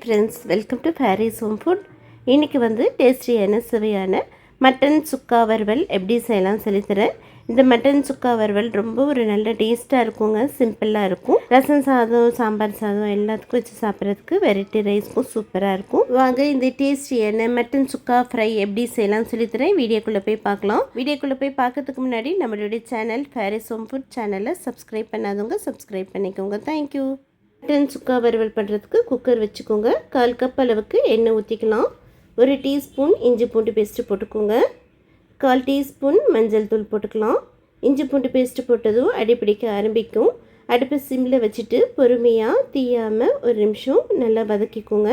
Friends welcome to Fairy's home food இன்றைக்கி வந்து டேஸ்டியான சுவையான மட்டன் சுக்கா வறுவல் எப்படி செய்யலாம் சொல்லித்தரேன் இந்த மட்டன் சுக்கா வறுவல் ரொம்ப ஒரு நல்ல டேஸ்ட்டாக இருக்குங்க சிம்பிளாக இருக்கும். ரசம் சாதம் சாம்பார் சாதம் எல்லாத்துக்கும் வச்சு சாப்பிட்றதுக்கு வெரைட்டி ரைஸ்க்கும் சூப்பராக இருக்கும். வாங்க இந்த டேஸ்டியான மட்டன் சுக்கா ஃப்ரை எப்படி செய்யலாம் சொல்லித்தரேன் வீடியோக்குள்ளே போய் பார்க்கலாம். வீடியோக்குள்ளே போய் பார்க்கறதுக்கு முன்னாடி நம்மளுடைய சேனல் ஃபேரிஸ் ஹோம் ஃபுட் சேனலை சப்ஸ்கிரைப் பண்ணாதவங்க சப்ஸ்கிரைப் பண்ணிக்கோங்க. தேங்க்யூ மட்டன் சுக்கா வறுவல் பண்ணுறதுக்கு குக்கர் வச்சுக்கோங்க. கால் கப் அளவுக்கு எண்ணெய் ஊற்றிக்கலாம் ஒரு டீஸ்பூன் இஞ்சி பூண்டு பேஸ்ட்டு போட்டுக்கோங்க. கால் டீஸ்பூன் மஞ்சள் தூள் போட்டுக்கலாம். இஞ்சி பூண்டு பேஸ்ட்டு போட்டதும் அடிப்பிடிக்க ஆரம்பிக்கும். அடுப்பை சிம்மில் வச்சுட்டு பொறுமையாக தீயாமல் ஒரு நிமிஷம் நல்லா வதக்கிக்கோங்க.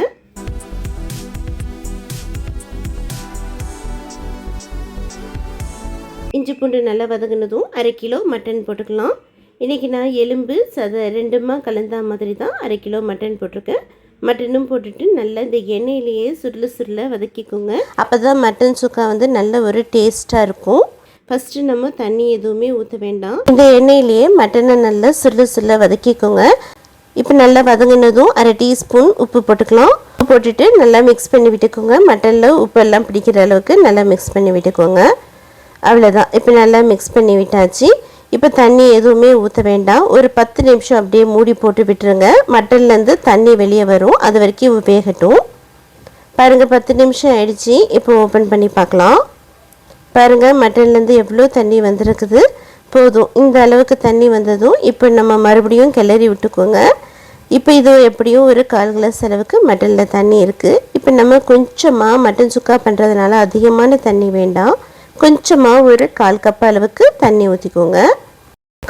இஞ்சி பூண்டு நல்லா வதங்கினதும் அரை கிலோ மட்டன் போட்டுக்கலாம். இன்றைக்கி நான் எலும்பு சத ரெண்டுமா கலந்தா மாதிரி தான் அரை கிலோ மட்டன் போட்டிருக்கேன். மட்டனும் போட்டுட்டு நல்லா இந்த எண்ணெயிலேயே சுருள சுருள வதக்கிக்கோங்க. அப்போ தான் மட்டன் சுக்கா வந்து நல்ல ஒரு டேஸ்ட்டாக இருக்கும். ஃபஸ்ட்டு நம்ம தண்ணி எதுவுமே ஊற்ற வேண்டாம். இந்த எண்ணெயிலேயே மட்டனை நல்லா சுருள சுருள வதக்கிக்கோங்க. இப்போ நல்லா வதங்கினதும் அரை டீஸ்பூன் உப்பு போட்டுக்கலாம். உப்பு போட்டுட்டு நல்லா மிக்ஸ் பண்ணி விட்டுக்கோங்க. மட்டனில் உப்பு எல்லாம் பிடிக்கிற அளவுக்கு நல்லா மிக்ஸ் பண்ணி விட்டுக்கோங்க. அவ்வளோதான் இப்போ நல்லா மிக்ஸ் பண்ணி விட்டாச்சு. இப்போ தண்ணி எதுவுமே ஊற்ற வேண்டாம். ஒரு பத்து நிமிஷம் அப்படியே மூடி போட்டு விட்டுருங்க. மட்டன்லேருந்து தண்ணி வெளியே வரும். அது வரைக்கும் வேகட்டும். பாருங்கள் பத்து நிமிஷம் ஆயிடுச்சு. இப்போ ஓப்பன் பண்ணி பார்க்கலாம். பாருங்கள் மட்டன்லேருந்து எவ்வளோ தண்ணி வந்திருக்குது. போதும். இந்த அளவுக்கு தண்ணி வந்ததும் இப்போ நம்ம மறுபடியும் கிளறி விட்டுக்கோங்க. இப்போ இது எப்படியும் ஒரு கால் கிளாஸ் அளவுக்கு மட்டனில் தண்ணி இருக்குது இப்போ நம்ம கொஞ்சமாக மட்டன் சுக்கா பண்ணுறதுனால அதிகமான தண்ணி வேண்டாம். கொஞ்சமாக ஒரு கால் கப் அளவுக்கு தண்ணி ஊற்றிக்கோங்க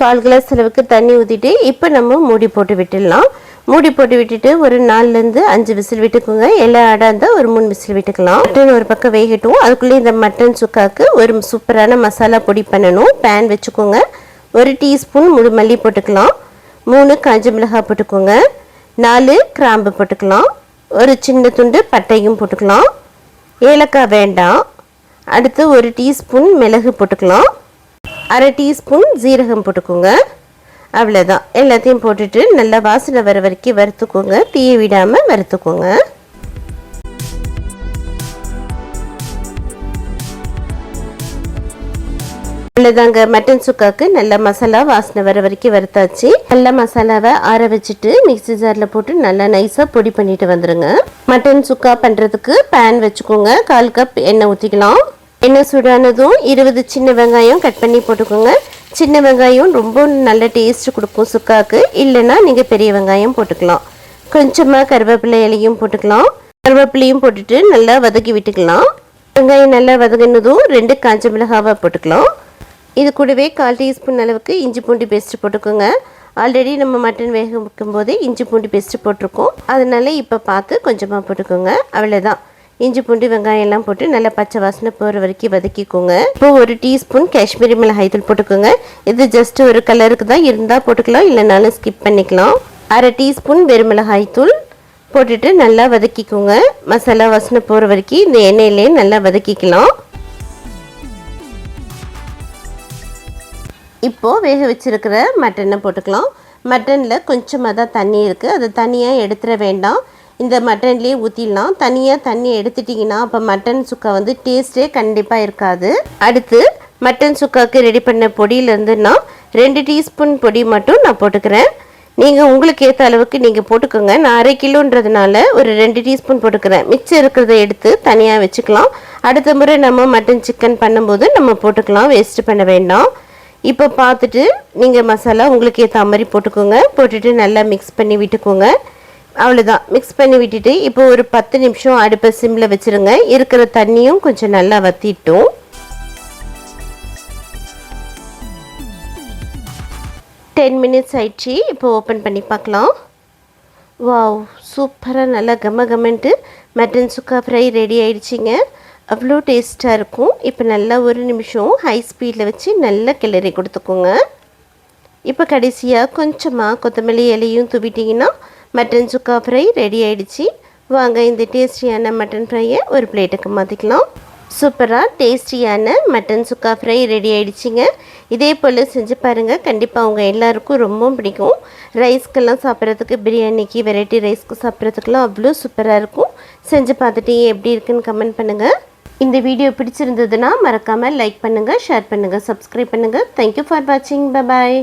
கால் கிளாஸ் அளவுக்கு தண்ணி ஊற்றிட்டு இப்போ நம்ம மூடி போட்டு விட்டுடலாம். மூடி போட்டு விட்டுட்டு ஒரு நாலுலேருந்து அஞ்சு விசில் விட்டுக்கோங்க. எல்லா ஆடாக இருந்தால் ஒரு மூணு விசில் விட்டுக்கலாம். மட்டன் ஒரு பக்கம் வேகட்டும். அதுக்குள்ளே இந்த மட்டன் சுக்காவுக்கு ஒரு சூப்பரான மசாலா பொடி பண்ணணும். பேன் வச்சுக்கோங்க. ஒரு டீஸ்பூன் முழு மல்லி போட்டுக்கலாம். மூணு காஞ்ச மிளகாய் போட்டுக்கோங்க. நாலு கிராம்பு போட்டுக்கலாம். ஒரு சின்ன துண்டு பட்டையும் போட்டுக்கலாம். ஏலக்காய் வேண்டாம். அடுத்து ஒரு டீஸ்பூன் மிளகு போட்டுக்கலாம். அரை டீஸ்பூன் ஜீரகம் போட்டுக்கோங்க. அவ்வளோதான் எல்லாத்தையும் போட்டுட்டு நல்லா வாசனை வர வரைக்கும் வறுத்துக்கோங்க. தீயை விடாமல் வறுத்துக்கோங்க. அவ்வளோதாங்க மட்டன் சுக்காவுக்கு நல்ல மசாலா வாசனை வர வரைக்கும் வறுத்தாச்சு. நல்ல மசாலாவை ஆற வச்சுட்டு மிக்சி ஜாரில் போட்டு நல்லா நைஸாக பொடி பண்ணிட்டு வந்துடுங்க மட்டன் சுக்கா பண்ணுறதுக்கு பேன் வச்சுக்கோங்க. கால் கப் எண்ணெய் ஊற்றிக்கலாம் எண்ணெய் சூடானதும் இருபது சின்ன வெங்காயம் கட் பண்ணி போட்டுக்கோங்க. சின்ன வெங்காயம் ரொம்ப நல்ல டேஸ்ட் கொடுக்கும் சுக்காவுக்கு இல்லைன்னா நீங்கள் பெரிய வெங்காயம் போட்டுக்கலாம். கொஞ்சமாக கருவேப்பிலை இலையும் போட்டுக்கலாம். கருவேப்பிலையும் போட்டுட்டு நல்லா வதக்கி விட்டுக்கலாம். வெங்காயம் நல்லா வதங்கினதும் ரெண்டு காஞ்ச மிளகாவை போட்டுக்கலாம். இது கூடவே கால் டீஸ்பூன் அளவுக்கு இஞ்சி பூண்டு பேஸ்ட்டு போட்டுக்கோங்க. ஆல்ரெடி நம்ம மட்டன் வேக வைக்கும் போது இஞ்சி பூண்டு பேஸ்ட்டு போட்டிருக்கோம். அதனால இப்போ பார்த்து கொஞ்சமாக போட்டுக்கோங்க. அவ்வளோதான் இஞ்சி பூண்டு வெங்காயம் எல்லாம் போட்டு நல்லா பச்சை வாசனை போகிற வரைக்கும் வதக்கிக்கோங்க. இப்போ ஒரு டீஸ்பூன் காஷ்மீரி மிளகாய் தூள் போட்டுக்கோங்க. இது ஜஸ்ட் ஒரு கலருக்கு தான் இருந்தால் போட்டுக்கலாம் இல்லைனாலும் ஸ்கிப் பண்ணிக்கலாம். அரை டீஸ்பூன் வெறுமிளகாய் தூள் போட்டுட்டு நல்லா வதக்கிக்கோங்க. மசாலா வாசனை போகிற வரைக்கும் இந்த எண்ணெயிலே நல்லா வதக்கிக்கலாம். இப்போது வேக வச்சுருக்கிற மட்டனை போட்டுக்கலாம். மட்டனில் கொஞ்சமாக தான் தண்ணி இருக்குது அதை தனியாக எடுத்துட வேண்டாம். இந்த மட்டன்லேயே ஊற்றிடலாம் தனியாக தண்ணி எடுத்துட்டிங்கன்னா அப்போ மட்டன் சுக்கா வந்து டேஸ்ட்டே கண்டிப்பாக இருக்காது. அடுத்து மட்டன் சுக்காவுக்கு ரெடி பண்ண பொடியிலேருந்துன்னா ரெண்டு டீஸ்பூன் பொடி மட்டும் நான் போட்டுக்கிறேன். நீங்கள் உங்களுக்கு ஏற்ற அளவுக்கு நீங்கள் போட்டுக்கோங்க. நான் அரை கிலோன்றதுனால ஒரு ரெண்டு டீஸ்பூன் போட்டுக்கிறேன். மிச்சம் இருக்கிறத எடுத்து தனியாக வச்சுக்கலாம். அடுத்த முறை நம்ம மட்டன் சிக்கன் பண்ணும்போது நம்ம போட்டுக்கலாம். வேஸ்ட் பண்ண வேண்டாம். இப்போ பார்த்துட்டு நீங்கள் மசாலா உங்களுக்கு ஏற்ற மாதிரி போட்டுக்கோங்க. போட்டுட்டு நல்லா மிக்ஸ் பண்ணி விட்டுக்கோங்க. அவ்வளோதான் மிக்ஸ் பண்ணி விட்டுட்டு இப்போ ஒரு பத்து நிமிஷம் அடுப்பை சிம்மில் வச்சுருங்க. இருக்கிற தண்ணியும் கொஞ்சம் நல்லா வற்றிட்டோம் டென் மினிட்ஸ் ஆயிடுச்சு. இப்போ ஓப்பன் பண்ணி பார்க்கலாம். வாவ் சூப்பராக நல்லா கம்ம கம்மன்ட்டு மட்டன் சுக்கா ஃப்ரை ரெடி ஆயிடுச்சிங்க. அவ்வளோ டேஸ்ட்டாக இருக்கும். இப்போ நல்லா ஒரு நிமிஷம் ஹை ஸ்பீடில் வச்சு நல்லா கிளறி கொடுத்துக்கோங்க. இப்போ கடைசியாக கொஞ்சமாக கொத்தமல்லி இலையும் தூவிட்டிங்கன்னா மட்டன் சுக்கா ஃப்ரை ரெடி ஆகிடுச்சு வாங்க இந்த டேஸ்டியான மட்டன் ஃப்ரையை ஒரு பிளேட்டுக்கு மாற்றிக்கலாம் சூப்பராக டேஸ்டியான மட்டன் சுக்கா ஃப்ரை ரெடி ஆகிடுச்சிங்க இதே போல் செஞ்சு பாருங்கள் கண்டிப்பாக அவங்க எல்லாருக்கும் ரொம்பவும் பிடிக்கும். ரைஸ்க்கெல்லாம் சாப்பிட்றதுக்கு பிரியாணிக்கு வெரைட்டி ரைஸ்க்கு சாப்பிட்றதுக்கெல்லாம் அவ்வளோ சூப்பராக இருக்கும். செஞ்சு பார்த்துட்டு எப்படி இருக்குன்னு கமெண்ட் பண்ணுங்கள் இந்த வீடியோ பிடிச்சிருந்ததுன்னா மறக்காமல் லைக் பண்ணுங்கள் ஷேர் பண்ணுங்கள் சப்ஸ்கிரைப் பண்ணுங்கள் தேங்க்யூ ஃபார் வாட்சிங் பபாய்